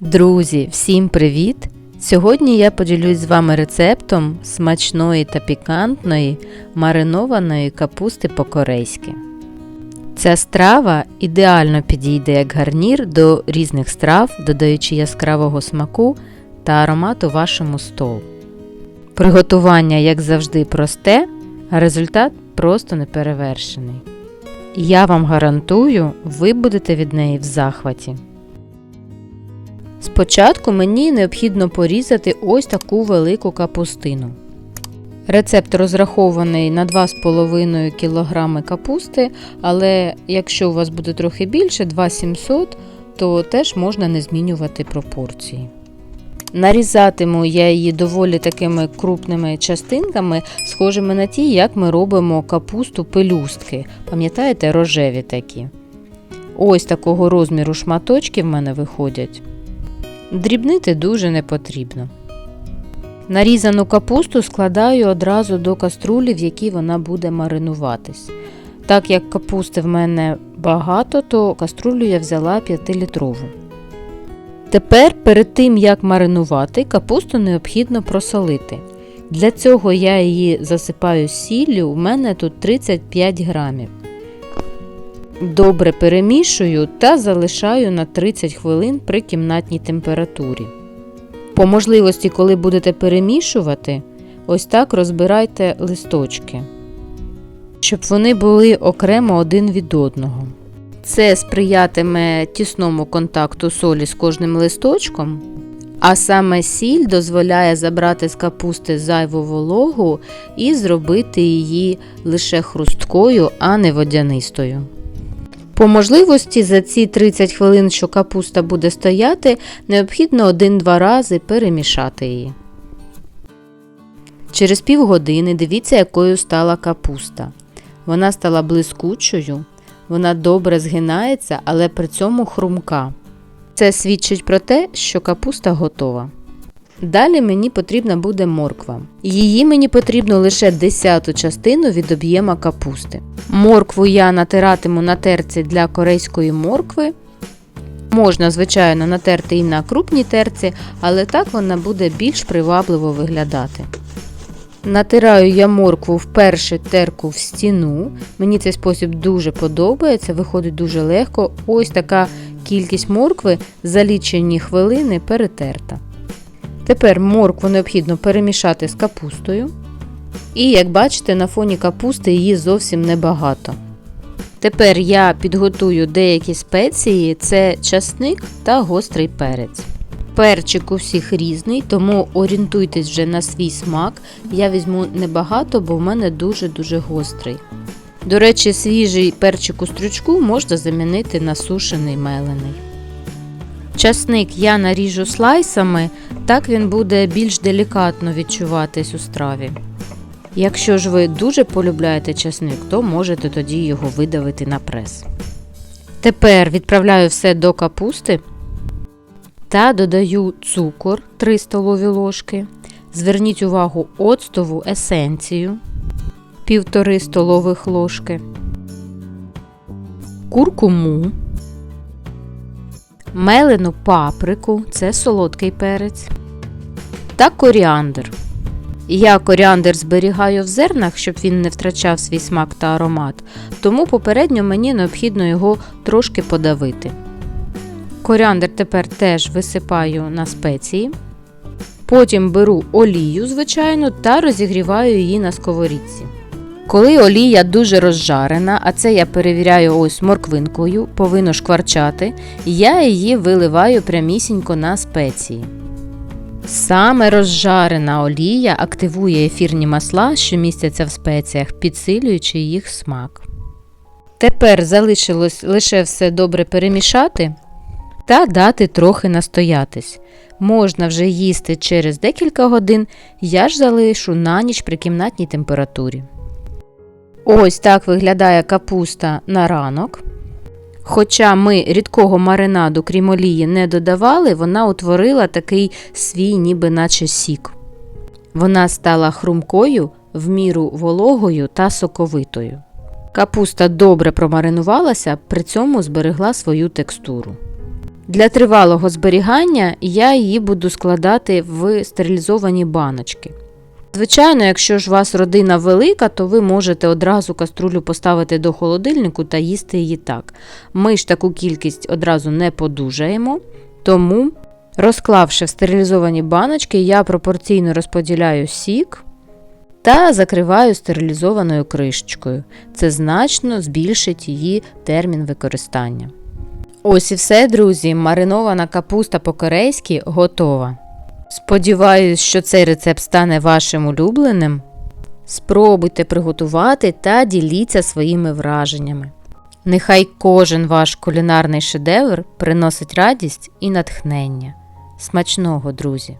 Друзі, всім привіт! Сьогодні я поділюсь з вами рецептом смачної та пікантної маринованої капусти по-корейськи. Ця страва ідеально підійде як гарнір до різних страв, додаючи яскравого смаку та аромату вашому столу. Приготування, як завжди, просте, а результат просто неперевершений. Я вам гарантую, ви будете від неї в захваті. Спочатку мені необхідно порізати ось таку велику капустину. Рецепт розрахований на 2,5 кг капусти, але якщо у вас буде трохи більше 2700, то теж можна не змінювати пропорції. Нарізатиму я її доволі такими крупними частинками, схожими на ті, як ми робимо капусту пелюстки. Пам'ятаєте, рожеві такі. Ось такого розміру шматочки в мене виходять. Дрібнити дуже не потрібно. Нарізану капусту складаю одразу до каструлі, в якій вона буде маринуватись. Так як капусти в мене багато, то каструлю я взяла 5-літрову. Тепер перед тим як маринувати, капусту необхідно просолити. Для цього я її засипаю сіллю, у мене тут 35 грамів. Добре перемішую та залишаю на 30 хвилин при кімнатній температурі. По можливості, коли будете перемішувати, ось так розбирайте листочки, щоб вони були окремо один від одного. Це сприятиме тісному контакту солі з кожним листочком, а саме сіль дозволяє забрати з капусти зайву вологу і зробити її лише хрусткою, а не водянистою. По можливості за ці 30 хвилин, що капуста буде стояти, необхідно 1-2 рази перемішати її. Через півгодини дивіться, якою стала капуста. Вона стала блискучою, вона добре згинається, але при цьому хрумка. Це свідчить про те, що капуста готова. Далі мені потрібна буде морква. Її мені потрібно лише десяту частину від об'єма капусти. Моркву я натиратиму на терці для корейської моркви. Можна, звичайно, натерти і на крупній терці, але так вона буде більш привабливо виглядати. Натираю я моркву вперше терку в стіну. Мені цей спосіб дуже подобається, виходить дуже легко. Ось така кількість моркви за лічені хвилини перетерта. Тепер моркву необхідно перемішати з капустою. І, як бачите, на фоні капусти її зовсім небагато. Тепер я підготую деякі спеції: це часник та гострий перець. Перчик у всіх різний, тому орієнтуйтесь вже на свій смак. Я візьму небагато, бо в мене дуже-дуже гострий. До речі, свіжий перчик у стручку можна замінити на сушений мелений. Часник я наріжу слайсами, так він буде більш делікатно відчуватись у страві. Якщо ж ви дуже полюбляєте часник, то можете тоді його видавити на прес. Тепер відправляю все до капусти та додаю цукор 3 столові ложки. Зверніть увагу оцтову есенцію 1,5 столових ложки, куркуму, мелену паприку це солодкий перець та коріандр. Я коріандр зберігаю в зернах, щоб він не втрачав свій смак та аромат, тому попередньо мені необхідно його трошки подавити. Коріандр тепер теж висипаю на спеції. Потім беру олію, звичайно, та розігріваю її на сковорідці. Коли олія дуже розжарена, а це я перевіряю ось морквинкою, повинно шкварчати, я її виливаю прямісінько на спеції. Саме розжарена олія активує ефірні масла, що містяться в спеціях, підсилюючи їх смак. Тепер залишилось лише все добре перемішати та дати трохи настоятись. Можна вже їсти через декілька годин, я ж залишу на ніч при кімнатній температурі. Ось так виглядає капуста на ранок. Хоча ми рідкого маринаду, крім олії, не додавали, вона утворила такий свій, ніби наче сік. Вона стала хрумкою, в міру вологою та соковитою. Капуста добре промаринувалася, при цьому зберегла свою текстуру. Для тривалого зберігання я її буду складати в стерилізовані баночки. Звичайно, якщо ж у вас родина велика, то ви можете одразу каструлю поставити до холодильнику та їсти її так. Ми ж таку кількість одразу не подужаємо, тому, розклавши в стерилізовані баночки, я пропорційно розподіляю сік та закриваю стерилізованою кришечкою. Це значно збільшить її термін використання. Ось і все, друзі. Маринована капуста по-корейськи готова. Сподіваюсь, що цей рецепт стане вашим улюбленим. Спробуйте приготувати та діліться своїми враженнями. Нехай кожен ваш кулінарний шедевр приносить радість і натхнення. Смачного, друзі!